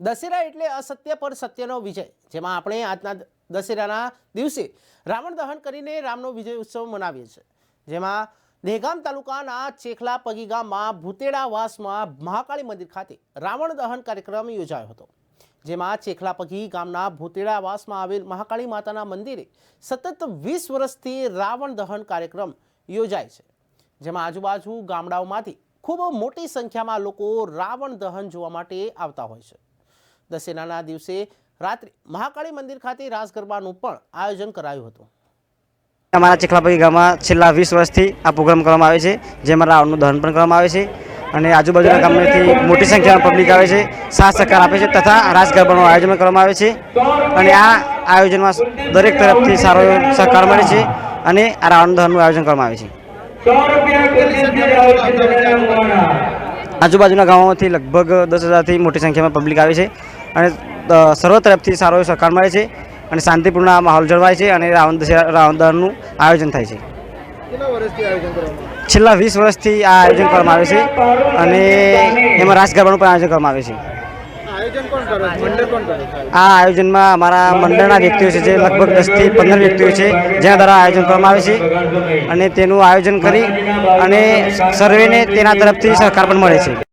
દશેરા એટલે અસત્ય પર સત્યનો વિજય, જેમાં આપણે આજના દશેરાના દિવસે રાવણ દહન કરીને રામનો વિજય ઉત્સવ મનાવીએ છીએ. જેમાં દહેગામ તાલુકાના ચેખલા પગી ગામમાં ભૂતેડાવાસમાં મહાકાળી મંદિર ખાતે રાવણ દહન કાર્યક્રમ યોજાયો હતો. જેમાં ચેખલા પગી ગામના ભૂતેડાવાસમાં આવેલ મહાકાળી માતાના મંદિરે સતત વીસ વર્ષથી રાવણ દહન કાર્યક્રમ યોજાય છે. જેમાં આજુબાજુ ગામડાઓમાંથી ખૂબ મોટી સંખ્યામાં લોકો રાવણ દહન જોવા માટે આવતા હોય છે. દશેરાના દિવસે રાત્રે મહાકાળી મંદિર ખાતે રાસ ગરબાનું પણ આયોજન કરાયું હતું. અમારા ચીખલાપગી ગામમાં છેલ્લા વીસ વર્ષથી આ પ્રોગ્રામ કરવામાં આવે છે, જેમાં રાવણનું દહન પણ કરવામાં આવે છે અને આજુબાજુના ગામમાંથી મોટી સંખ્યામાં પબ્લિક આવે છે, સાથ સહકાર આપે છે તથા રાસ ગરબાનું આયોજન કરવામાં આવે છે. અને આ આયોજનમાં દરેક તરફથી સારો સહકાર મળે છે અને આ રાવણ દહનનું આયોજન કરવામાં આવે છે. આજુબાજુના ગામોમાંથી લગભગ દસ હજારથી મોટી સંખ્યામાં પબ્લિક આવે છે. અને સર્વ તરફથી સારો એવો સહકાર મળે છે અને શાંતિપૂર્ણ આ માહોલ જળવાય છે અને રાવણ દશેરા રાવણ દહનનું આયોજન થાય છે. છેલ્લા વીસ વર્ષથી આ આયોજન કરવામાં આવે છે અને એમાં રાસ ગરબાનું પણ આયોજન કરવામાં આવે છે? આ આયોજનમાં અમારા મંડળના વ્યક્તિઓ છે જે લગભગ દસથી પંદર વ્યક્તિઓ છે જેના દ્વારા આયોજન કરવામાં આવે છે અને તેનું આયોજન કરી અને સર્વેને તેના તરફથી સહકાર પણ મળે છે.